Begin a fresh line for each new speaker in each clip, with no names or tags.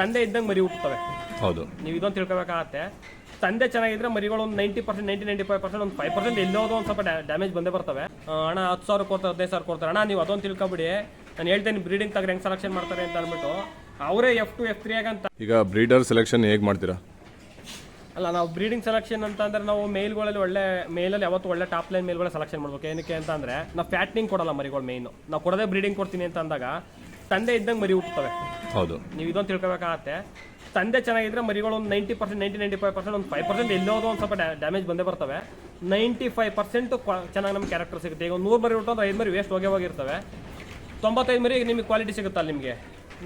ತಂದೆ ಇದ್ದಂಗೆ ಮರಿ ಹುಟ್ಟುತ್ತವೆ.
ಹೌದು.
ನೀವು ಇದೊಂದು ತಿಳ್ಕೊಬೇಕಾಗತ್ತೆ. ತಂದೆ ಚೆನ್ನಾಗಿದ್ರೆ ಮರಿಗಳು ಒಂದು ninety percent ninety ninety five percent ಒಂದು ಫೈವ್ ಪರ್ಸೆಂಟ್ ಎಲ್ಲೋದು ಒಂದು ಸ್ವಲ್ಪ ಡ್ಯಾಮೇಜ್ ಬಂದೇ ಬರ್ತವೆ. ಹಣ ಹತ್ತು ಸಾವಿರ ಕೊಡ್ತಾರೆ ಹದಿನೈದು ಸಾವಿರ ಕೊಡ್ತಾರೆ. ಅಣ್ಣ ನೀವು ಅದೊಂದು ತಿಳ್ಕೊಬಿಡಿ. ನಾನು ಹೇಳ್ತೇನೆ ಬ್ರೀಡಿಂಗ್ ತಗ್ರೆ ಹೆಂಗೆ ಸೆಲೆಕ್ಷನ್ ಮಾಡ್ತಾರೆ ಅಂತ ಅಂದ್ಬಿಟ್ಟು. ಅವರೇ ಎಫ್ ಟು ಎಫ್ ತ್ರೀ ಆಗಂತ
ಈಗ ಬ್ರೀಡರ್ ಸೆಲೆಕ್ಷನ್ ಹೇಗೆ ಮಾಡ್ತೀರಾ?
ಅಲ್ಲ ನಾವು ಬ್ರೀಡಿಂಗ್ ಸೆಲೆಕ್ಷನ್ ಅಂತ ಅಂದ್ರೆ ನಾವು ಮೇಲ್ಗಳಲ್ಲಿ ಒಳ್ಳೆ ಮೇಲಲ್ಲಿ ಯಾವತ್ತು ಒಳ್ಳೆ ಟಾಪ್ ಲೈನ್ ಮೇಲ್ಗಳ ಸೆಲೆಕ್ಷನ್ ಮಾಡ್ಬೇಕು. ಏನಕ್ಕೆ ಅಂತ ಅಂದ್ರೆ ನಾವು ಫ್ಯಾಟ್ನಿಂಗ್ ಕೊಡಲ್ಲ ಮರಿಗಳು ಮೇಯ್ನು ನಾವು ಕೊಡೋದೇ ಬ್ರೀಡಿಂಗ್ ಕೊಡ್ತೀನಿ ಅಂತ ಅಂದಾಗ ತಂದೆ ಇದ್ದಂಗೆ ಮರಿ ಹುಟ್ಟುತ್ತವೆ.
ಹೌದು.
ನೀವು ಇದೊಂದು ತಿಳ್ಕೊಬೇಕಾಗತ್ತೆ. ತಂದೆ ಚೆನ್ನಾಗಿದ್ರೆ ಮರಿಗಳು ಒಂದು ninety percent ninety ninety five percent ಒಂದು ಫೈವ್ ಪರ್ಸೆಂಟ್ ಎಲ್ಲೋದು ಒಂದು ಸ್ವಲ್ಪ ಡ್ಯಾಮೇಜ್ ಬಂದೇ ಬರ್ತವೆ. ನೈಂಟಿ ಫೈವ್ ಪರ್ಸೆಂಟ್ ಚೆನ್ನಾಗಿ ನಮ್ಗೆ ಕ್ಯಾರೆಕ್ಟರ್ ಸಿಗುತ್ತೆ. ಈಗ ಒಂದು ನೂರು ಮರಿ ಹುಟ್ಟು ಅಂದ್ರೆ ಐದು ಮರಿ ವೇಸ್ಟ್ ಹೋಗೇ ಹೋಗಿರ್ತವೆ. ತೊಂಬತ್ತೈದು ಮರಿ ನಿಮಗೆ ಕ್ವಾಲಿಟಿ ಸಿಗುತ್ತಲ್ಲ ನಿಮಗೆ.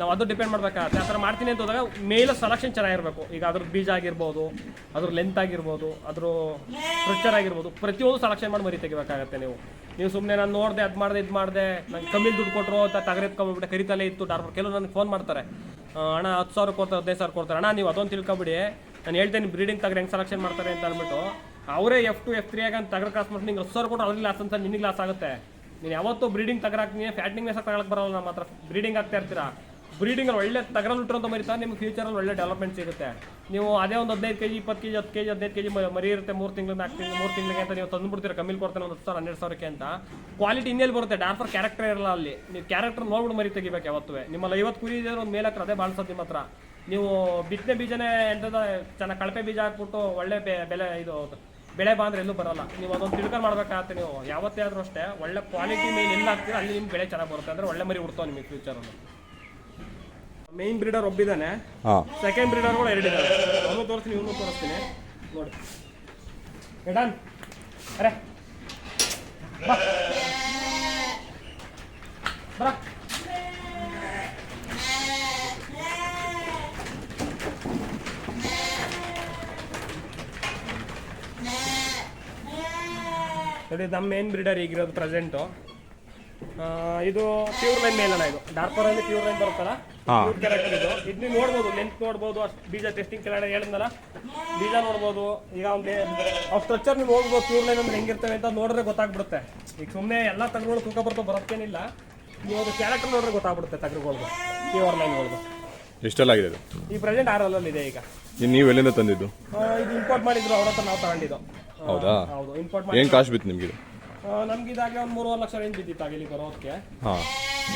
ನಾವು ಅದು ಡಿಪೆಂಡ್ ಮಾಡ್ಬೇಕಾಗತ್ತೆ. ಆ ಥರ ಮಾಡ್ತೀನಿ ಅಂತ ಹೋದಾಗ ಮೇಲೆ ಸೆಲೆಕ್ಷನ್ ಚೆನ್ನಾಗಿರಬೇಕು. ಈಗ ಅದ್ರ ಬೀಜ ಆಗಿರ್ಬೋದು, ಅದ್ರ ಲೆಂತ್ ಆಗಿರ್ಬೋದು, ಅದ್ರ ಸ್ಟ್ರಕ್ಚರ್ ಆಗಿರ್ಬೋದು, ಪ್ರತಿಯೊಂದು ಸೆಲೆಕ್ಷನ್ ಮಾಡಿ ಮರಿ ತೆಗಿಬೇಕಾಗತ್ತೆ ನೀವು. ನೀವು ಸುಮ್ಮನೆ ನಾನು ನೋಡಿದೆ, ಅದು ಮಾಡಿದೆ, ಇದು ಮಾಡಿದೆ, ನಂಗೆ ಕಮ್ಮಿ ದುಡ್ಡು ಕೊಟ್ಟರು ಅಂತ ತಗರೆತ್ಕೊಂಡ್ಬಿಟ್ಟೆ ಕರಿತಲೇ ಇತ್ತು ಡಾಕ್ಟರ್ ಕೆಲವು ನನಗೆ ಫೋನ್ ಮಾಡ್ತಾರೆ. ಹಣ ಹತ್ತು ಸಾವಿರ ಕೊಡ್ತಾರೆ, ಹದಿನೈದು ಸಾವಿರ ಕೊಡ್ತಾರೆ. ಅಣ್ಣ, ನೀವು ಅದೊಂದು ತಿಳ್ಕೊಬಿಡಿ. ನಾನು ಹೇಳ್ತೇನೆ ಬ್ರೀಡಿಂಗ್ ತಗ್ರೆ ಹೆಂಗೆ ಸೆಲೆಕ್ಷನ್ ಮಾಡ್ತಾರೆ ಅಂತ ಅಂದ್ಬಿಟ್ಟು. ಅವರೇ ಎಫ್ ಟು ಎಫ್ ತ್ರೀ ಆಗ ತಗ್ರ ಕ್ರಾಸ್ ಮಾಡಿ ನಿಂಗೆ ಹತ್ತು ಸಾವಿರ ಕೊಟ್ಟು ಅದ್ರಲ್ಲಿ ಲಾಸ್ ಅಂತ ನಿನಗೆ ಲಾಸ್ ಆಗುತ್ತೆ. ನೀನು ಯಾವತ್ತೂ ಬ್ರೀಡಿಂಗ್ ತಗರಾಕ್ತೀನಿ ಫ್ಯಾಟ್ನಿಂಗ್ ಮೇಸಕ್ಕೆ ತಗೊಳಕ್ಕೆ ಬರಲ್ಲ ನಮ್ಮ ಹತ್ರ ಬ್ರೀಡಿಂಗ್ ಆಗ್ತಾ ಇರ್ತೀರಾ? ಬ್ರೀಡಿಂಗಲ್ಲಿ ಒಳ್ಳೆ ತಗರಲ್ಲಿ ಹುಟ್ಟಿರೋಂಥ ಮರಿತಾ ನಿಮ್ಗೆ ಫ್ಯೂಚರಲ್ಲಿ ಒಳ್ಳೆ ಡೆವಲಪ್ಮೆಂಟ್ ಸಿಗುತ್ತೆ. ನೀವು ಅದೇ ಒಂದು ಹದಿನೈದು ಕೆಜಿ, ಇಪ್ಪತ್ತು ಕೆಜಿ, ಹತ್ತು ಕೆಜಿ, ಹದಿನೈದು ಕೆಜಿ ಮರಿ ಇರುತ್ತೆ, ಮೂರು ತಿಂಗಳು ನಾಲ್ಕು ತಿಂಗಳು, ಮೂರು ತಿಂಗಳಿಗೆ ಅಂತ ನೀವು ತಂದುಬಿಡ್ತೀರ, ಕಮ್ಮಿ ಕೊಡ್ತೇನೆ ಒಂದು ಹತ್ತು ಸಾವಿರ, ಹನ್ನೆರಡು ಸಾವಿರಕ್ಕೆ ಅಂತ. ಕ್ವಾಲಿಟಿ ಇನ್ನೆಲ್ಲಿ ಬರುತ್ತೆ? ಡಾರ್ಫರ್ ಕ್ಯಾರೆಕ್ಟರ್ ಇರಲ್ಲ ಅಲ್ಲಿ. ನೀವು ಕ್ಯಾರೆಕ್ಟರ್ ನೋಡ್ಬಿಟ್ಟು ಮರಿ ತೆಗಿಬೇಕು ಯಾವತ್ತೂ. ನಿಮ್ಮಲ್ಲಿ ಐವತ್ತು ಕುರಿ ಇದೆ ಒಂದು ಮೇಲೆ ಹತ್ರ ಅದೇ ಬಾಳ್ಸೋದು ನಿಮ್ಮ ಹತ್ರ. ನೀವು ಬಿತ್ತನೆ ಬೀಜನೇ ಎಂಥದ ಚೆನ್ನಾಗಿ ಕಳಪೆ ಬೀಜ ಹಾಕ್ಬಿಟ್ಟು ಒಳ್ಳೆ ಬೆಲೆ ಇದು ಬೆಳೆ ಬಂದ್ರೆ ಎಲ್ಲೂ ಬರಲ್ಲ. ನೀವು ಅದೊಂದು ತಿಳ್ಕೊಂಡು ಮಾಡ್ಬೇಕಾಗತ್ತೆ ನೀವು. ಯಾವತ್ತೇ ಆದರೂ ಅಷ್ಟೇ, ಒಳ್ಳೆ ಕ್ವಾಲಿಟಿ ಮೇಲೆ ಎಲ್ಲ ಹಾಕ್ತೀರ, ಅಲ್ಲಿ ನಿಮ್ಮ ಬೆಳೆ ಚೆನ್ನಾಗಿ ಬರುತ್ತೆ. ಅಂದ್ರೆ ಒಳ್ಳೆ ಮರಿ ಹುಡ್ತಾವೆ ನಿಮಗೆ ಫ್ಯೂಚರಲ್ಲಿ ಮೇನ್ ಬ್ರೀಡರ್ ಒಬ್ಬಿದ್ದಾನೆ ಸೆಕೆಂಡ್ ಬ್ರೀಡರ್ಗಳು ಎರಡಿದ್ದಾವೆ ಅವನು ತೋರಿಸ್ತೀನಿ ಇವನು ತೋರಿಸ್ತೀನಿ. ನೋಡಿ. ಎಡನ್ ಅರೆ. ಬಾ. ಬರ ನೋಡಿ ನಮ್ಮ ಮೇನ್ ಬ್ರೀಡರ್ ಈಗಿರೋದು ಪ್ರೆಸೆಂಟು ಇದು ಪ್ಯೂರ್ ಲೈನ್ ಮೇಲಣ ಇದು. ಡಾರ್ಕರ್ ಅಲ್ಲಿ ಪ್ಯೂರ್ ಲೈನ್ ಬರುತ್ತಲ್ಲ. ಪ್ಯೂರ್ ಕ್ಯಾರೆಕ್ಟರ್ ಇದು. ಇದನ್ನ ನೋಡ್ಬೋದು ಲೆಂತ್ ನೋಡ್ಬೋದು ಅಷ್ಟು ಬೀಜ ಟೆಸ್ಟಿಂಗ್ ಕೆಳಗಡೆ ಹೇಳಿದ್ನಲ್ಲ? ಬೀಜ ನೋಡ್ಬೋದು. ಈಗ ಅವ್ನಿಗೆ ಅವ್ರ ಸ್ಟ್ರಕ್ಚರ್ ನೀವು ಹೋಗ್ಬೋದು ಪ್ಯೂರ್ ಲೈನ್ ಅಂದ್ರೆ ಹೆಂಗಿರ್ತವೆ ಅಂತ ನೋಡಿದ್ರೆ ಗೊತ್ತಾಗ್ಬಿಡುತ್ತೆ. ಈಗ ಸುಮ್ಮನೆ ಎಲ್ಲ ತಗ್ರುಗಳು ತೂಕ ಬರ್ತಾ ಬರೋಕ್ಕೇನಿಲ್ಲ. ನೀವು ಅದು ಕ್ಯಾರೆಕ್ಟರ್ ನೋಡಿದ್ರೆ ಗೊತ್ತಾಗ್ಬಿಡುತ್ತೆ ತಗ್ರುಗಳ್ದು ಪ್ಯೂರ್ ಲೈನ್ಗಳ್ದು
ಎಷ್ಟೆಲ್ಲ ಆಗಿದೆ ಇದು
ಈ ಪ್ರೆಸೆಂಟ್ ಆರಲ್ಲಿ ಇದೆ ಈಗ.
ನೀವು ಎಲ್ಲಿಂದ ತಂದಿದ್ದು?
ಇದು ಇಂಪೋರ್ಟ್ ಮಾಡಿದ್ರು ಅವ್ರ ಹತ್ರ ನಾವು ತಗೊಂಡಿದ್ದು.
ಹೌದಾ?
ಹೌದು. ಇಂಪೋರ್ಟ್ ಮಾಡಿ
ಏನು ಕಾಸ್ಟ್ ಬಿತ್ತು
ನಮ್ಗೆ ಇದಾಗಲೇ ಒಂದು ಮೂರುವರೆ ಲಕ್ಷ ರೇಂಜ್ ಬಿದ್ದಿತ್ತು ಆಗ ಇಲ್ಲಿ ಬರೋದಕ್ಕೆ.
ಹಾಂ.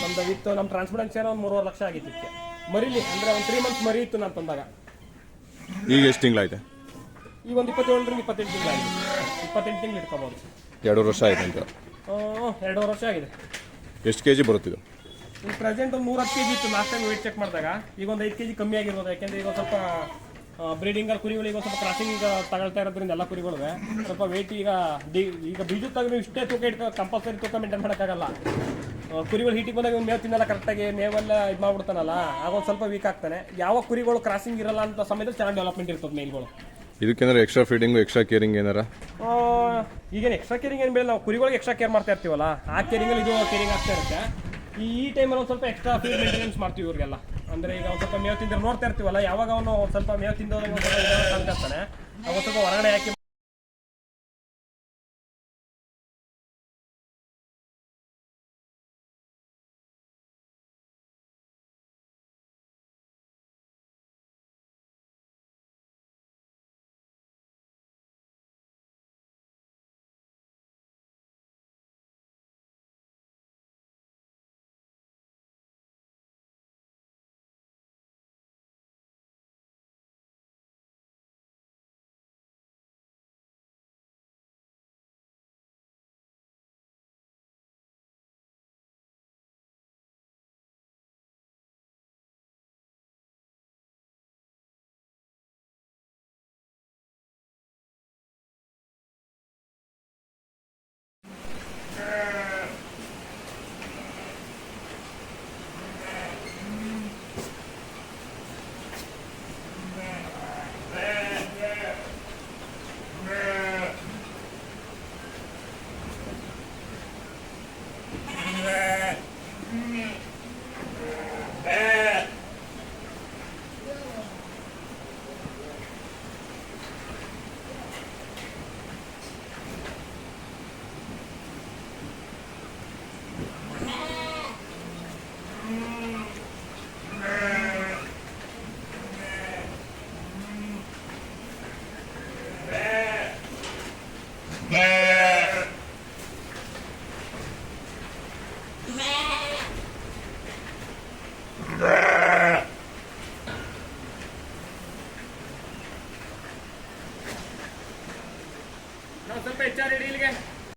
ನಮ್ದು ಇತ್ತು ನಮ್ಮ ಟ್ರಾನ್ಸ್ಪರೆನ್ಸ್ ಏನೋ ಒಂದು ಮೂರುವರೆ ಲಕ್ಷ ಆಗಿತ್ತು ಇದಕ್ಕೆ ಮರಿಲಿ ಅಂದ್ರೆ ಒಂದು ತ್ರೀ ಮಂತ್ಸ್ ಮರಿ ಇತ್ತು ನಾನು ತಂದಾಗ.
ಈಗ ಎಷ್ಟು ತಿಂಗಳಾಯ್ತು?
ಈಗ ಒಂದು ಇಪ್ಪತ್ತೇಳರಿಂದ ಇಪ್ಪತ್ತೆಂಟು ತಿಂಗಳು ಆಗಿದೆ ಇಪ್ಪತ್ತೆಂಟು ತಿಂಗಳು ಇಟ್ಕೋಬೋದು.
ಎರಡು ವರ್ಷ ಆಯ್ತು ಅಂತ.
ಎರಡೂವರೆ ವರ್ಷ ಆಗಿದೆ.
ಎಷ್ಟು ಕೆ ಜಿ ಬರುತ್ತಿದ್ದು
ಈಗ ಪ್ರೆಸೆಂಟ್ ಒಂದು ನೂರು ಹತ್ತು ಕೆ ಜಿ ಇತ್ತು. ಲಾಸ್ಟ್ ಟೈಮ್ ವೇಟ್ ಚೆಕ್ ಮಾಡಿದಾಗ ಈಗ ಒಂದು ಐದು ಕೆ ಜಿ ಕಮ್ಮಿ ಆಗಿರ್ಬೋದು ಯಾಕೆಂದ್ರೆ ಈಗ ಸ್ವಲ್ಪ ಬ್ರೀಡಿಂಗ್ ಕುರಿಗಳಿಗೆ ಒಂದು ಸ್ವಲ್ಪ ಕ್ರಾಸಿಂಗ್ ತಗೊಳ್ತಾ ಇರೋದ್ರಿಂದ ಎಲ್ಲ ಕುರಿಗಳಿಗೆ ಸ್ವಲ್ಪ ವೇಟ್ ಈಗ ಡಿ ಈಗ ಬೀಜದ ತೆಗೆದು ಇಷ್ಟೇ ತೂಕ ಇಟ್ಕೊ ಕಂಪಲ್ಸರಿ ತೂಕ ಮೇಂಟೈನ್ ಮಾಡೋಕ್ಕಾಗಲ್ಲ. ಕುರಿಗಳು ಹೀಟಿಗೆ ಬಂದಾಗ ಇವ್ನು ಮೇವು ತಿನ್ನಲ್ಲ ಕರೆಕ್ಟಾಗಿ ಮೇವೆಲ್ಲ ಇದು ಮಾಡ್ಬಿಡ್ತಾನಲ್ಲ ಆಗ ಒಂದು ಸ್ವಲ್ಪ ವೀಕ್ ಆಗ್ತಾನೆ. ಯಾವ ಕುರಿಗಳು ಕ್ರಾಸಿಂಗ್ ಇರಲ್ಲ ಅಂತ ಸಮಯದಲ್ಲಿ ಚೆನ್ನಾಗಿ ಡೆವಲಪ್ಮೆಂಟ್ ಇರ್ತದೆ ಮೇಲ್ಗಳು
ಇದಕ್ಕೆಂದ್ರೆ ಎಕ್ಸ್ಟ್ರಾ ಫೀಡಿಂಗು ಎಕ್ಸ್ಟ್ರಾ ಕೇರಿಂಗ್ ಏನಾರ?
ಈಗೇನು ಎಕ್ಸ್ಟ್ರಾ ಕೇರಿಂಗ್ ಏನು ಬೇಡ ನಾವು ಕುರಿಗಳಿಗೆ ಎಕ್ಸ್ಟ್ರಾ ಕೇರ್ ಮಾಡ್ತಾ ಇರ್ತೀವಲ್ಲ ಆ ಕೇರಿಂಗಲ್ಲಿ ಇದು ಕೇರಿಂಗ್ ಆಗ್ತಾ ಇರುತ್ತೆ. ಈ ಈ ಟೈಮಲ್ಲಿ ಒಂದು ಸ್ವಲ್ಪ ಎಕ್ಸ್ಟ್ರಾ ಫೀಡ್ ಮೇಂಟೆನೆನ್ಸ್ ಮಾಡ್ತೀವಿ ಇವ್ರಿಗೆಲ್ಲ. ಅಂದರೆ ಈಗ ಸ್ವಲ್ಪ ಮೇವು ತಿಂದ್ರೆ ನೋಡ್ತಾ ಇರ್ತೀವಲ್ಲ, ಯಾವಾಗ ಅವನು ಸ್ವಲ್ಪ ಮೇವು ಅವಾಗ ಸ್ವಲ್ಪ ಹೊರಗಡೆ ಹಾಕಿ